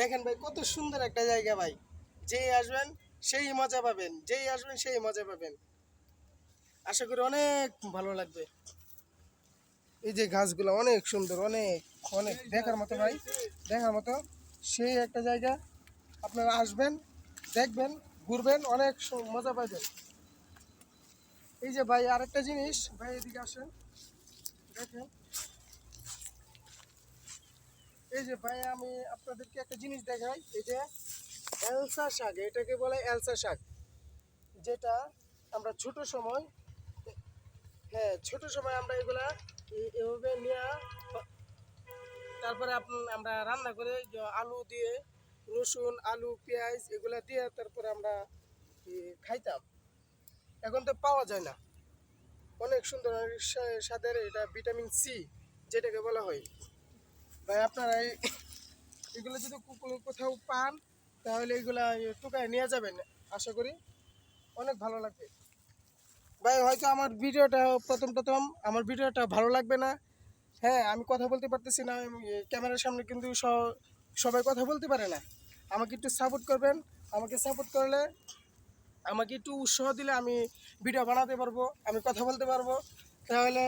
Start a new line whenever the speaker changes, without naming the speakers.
দেখেন ভাই, কত সুন্দর একটা জায়গা ভাই। যেই আসবেন, সেই মজা পাবেন। যেই আসবেন, সেই মজা পাবেন। আশা করি অনেক ভালো লাগবে। এই যে গাছগুলো অনেক সুন্দর, অনেক অনেক। দেখার মতো ভাই, দেখার মতো। সেই একটা জায়গা, আপনারা আসবেন, দেখবেন, ঘুরবেন, অনেক মজা পাবেন। এই যে ভাই, আরেকটা জিনিস, ভাই, এদিকে আসেন। দেখেন। এই যে ভাই, আমি আপনাদেরকে একটা জিনিস দেখাই। এই যে এলসা শাক, এটাকে বলে এলসা শাক, যেটা আমরা ছোট সময় হ্যাঁ ছোট সময় আমরা এগুলা এভাবে নিয়ে, তারপরে আমরা রান্না করে আলু দিয়ে রসুন, আলু, পেঁয়াজ এগুলা দিয়ে তারপরে আমরা খাইতাম। এখন তো পাওয়া যায় না। অনেক সুন্দর স্বাদের এটা ভিটামিন সি, যেটাকে বলা হয়। ভাই, আপনারা এগুলো যদি কোথাও পান, তাহলে এগুলা টুকায় নিয়ে যাবেন, আশা করি। অনেক ভালো লাগবে। ভাই, হয়তো আমার ভিডিওটা প্রথম প্রথম, আমার ভিডিওটা ভালো লাগবে না। হ্যাঁ আমি কথা বলতে পারতেছি না ক্যামেরার সামনে কিন্তু সবাই কথা বলতে পারে না। আমাকে একটু সাপোর্ট করবেন। আমাকে সাপোর্ট করলে, আমাকে একটু উৎসাহ দিলে আমি ভিডিও বানাতে পারব, আমি কথা বলতে পারব। তাহলে